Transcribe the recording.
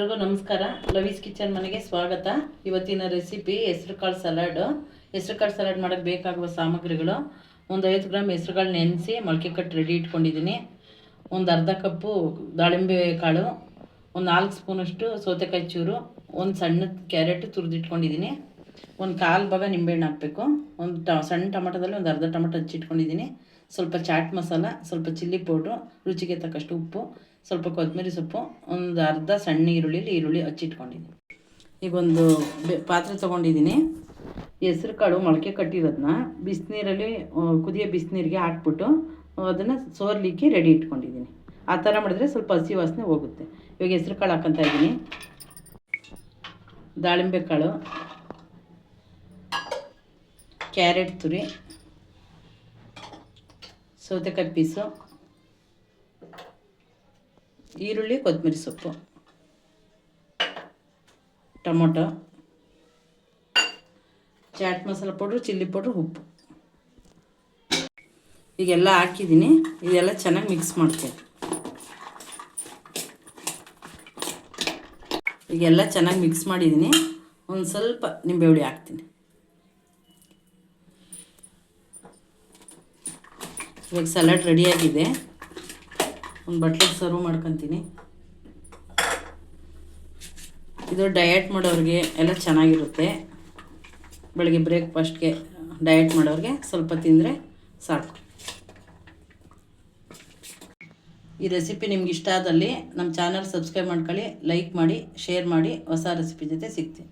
ಎಲ್ರಿಗೂ ನಮಸ್ಕಾರ. ಲವೀಸ್ ಕಿಚನ್ ಮನೆಗೆ ಸ್ವಾಗತ. ಇವತ್ತಿನ ರೆಸಿಪಿ ಹೆಸ್ರು ಕಾಳು ಸಲಾಡು. ಹೆಸ್ರು ಕಾಳು ಸಲಾಡ್ ಮಾಡೋಕ್ಕೆ ಬೇಕಾಗುವ ಸಾಮಗ್ರಿಗಳು. ಒಂದು ಐವತ್ತು ಗ್ರಾಮ್ ಹೆಸ್ರು ಕಾಳು ನೆನೆಸಿ ಮೊಳಕೆ ಕಟ್ಟು ರೆಡಿ ಇಟ್ಕೊಂಡಿದ್ದೀನಿ. ಒಂದು ಅರ್ಧ ಕಪ್ಪು ದಾಳಿಂಬೆ ಕಾಳು. ಒಂದು ನಾಲ್ಕು ಸ್ಪೂನಷ್ಟು ಸೌತೆಕಾಯಿ ಚೂರು. ಒಂದು ಸಣ್ಣ ಕ್ಯಾರೆಟ್ ತುರಿದಿಟ್ಕೊಂಡಿದ್ದೀನಿ. ಒಂದು ಕಾಲು ಭಾಗ ನಿಂಬೆಹಣ್ಣು ಹಾಕಬೇಕು. ಒಂದು ಟ ಸಣ್ಣ ಟೊಮಟೊದಲ್ಲಿ ಒಂದು ಅರ್ಧ ಟೊಮಟೊ ಹಚ್ಚಿಟ್ಕೊಂಡಿದ್ದೀನಿ. ಸ್ವಲ್ಪ ಚಾಟ್ ಮಸಾಲ, ಸ್ವಲ್ಪ ಚಿಲ್ಲಿ ಪೌಡ್ರು, ರುಚಿಗೆ ತಕ್ಕಷ್ಟು ಉಪ್ಪು, ಸ್ವಲ್ಪ ಕೊತ್ತಂಬರಿ ಸೊಪ್ಪು, ಒಂದು ಅರ್ಧ ಸಣ್ಣ ಈರುಳ್ಳಿಲಿ ಈರುಳ್ಳಿ ಹಚ್ಚಿಟ್ಕೊಂಡಿದ್ದೀನಿ. ಈಗ ಒಂದು ಬೆ, ಪಾತ್ರೆ ತೊಗೊಂಡಿದ್ದೀನಿ. ಹೆಸ್ರು ಕಾಳು ಮೊಳಕೆ ಕಟ್ಟಿರೋದನ್ನ ಬಿಸಿನೀರಲ್ಲಿ ಕುದಿಯೋ ಬಿಸಿನೀರಿಗೆ ಹಾಕ್ಬಿಟ್ಟು ಅದನ್ನು ಸೋರ್ಲಿಕ್ಕೆ ರೆಡಿ ಇಟ್ಕೊಂಡಿದ್ದೀನಿ. ಆ ಥರ ಮಾಡಿದ್ರೆ ಸ್ವಲ್ಪ ಹಸಿ ವಾಸನೆ ಹೋಗುತ್ತೆ. ಇವಾಗ ಹೆಸ್ರು ಕಾಳು ಹಾಕ್ಕೊತಾ ಇದ್ದೀನಿ. ದಾಳಿಂಬೆ ಕಾಳು. ಕ್ಯಾರೆಟ್ ತುರಿ, ಸೌತೆಕಾಯಿ ಪೀಸು, ಈರುಳ್ಳಿ, ಕೊತ್ತಂಬರಿ ಸೊಪ್ಪು, tomato, chaat masala powder, chilli powder, ಉಪ್ಪು. ಈಗೆಲ್ಲ ಹಾಕಿದ್ದೀನಿ. ಇದೆಲ್ಲ ಚೆನ್ನಾಗಿ ಮಿಕ್ಸ್ ಮಾಡ್ತೀನಿ ಈಗೆಲ್ಲ ಚೆನ್ನಾಗಿ ಮಿಕ್ಸ್ ಮಾಡಿದ್ದೀನಿ. ಒಂದು ಸ್ವಲ್ಪ ನಿಂಬೆ ಹುಳಿ ಹಾಕ್ತೀನಿ. ಇವಾಗ ಸಲಾಡ್ ರೆಡಿಯಾಗಿದೆ ಒಂದು ಬಟ್ಲಿಗೆ ಸರ್ವ್ ಮಾಡ್ಕೊತೀನಿ. ಇದು ಡಯಟ್ ಮಾಡೋರಿಗೆ ಎಲ್ಲ ಚೆನ್ನಾಗಿರುತ್ತೆ. ಬೆಳಗ್ಗೆ ಬ್ರೇಕ್ಫಾಸ್ಟ್ಗೆ ಡಯಟ್ ಮಾಡೋರಿಗೆ ಸ್ವಲ್ಪ ತಿಂದರೆ ಸಾಕು. ಈ ರೆಸಿಪಿ ನಿಮ್ಗೆ ಇಷ್ಟ ಆದಲ್ಲಿ ನಮ್ಮ ಚಾನಲ್ ಸಬ್ಸ್ಕ್ರೈಬ್ ಮಾಡ್ಕೊಳ್ಳಿ ಲೈಕ್ ಮಾಡಿ ಶೇರ್ ಮಾಡಿ, ಹೊಸ ರೆಸಿಪಿ ಜೊತೆ ಸಿಗ್ತೀನಿ.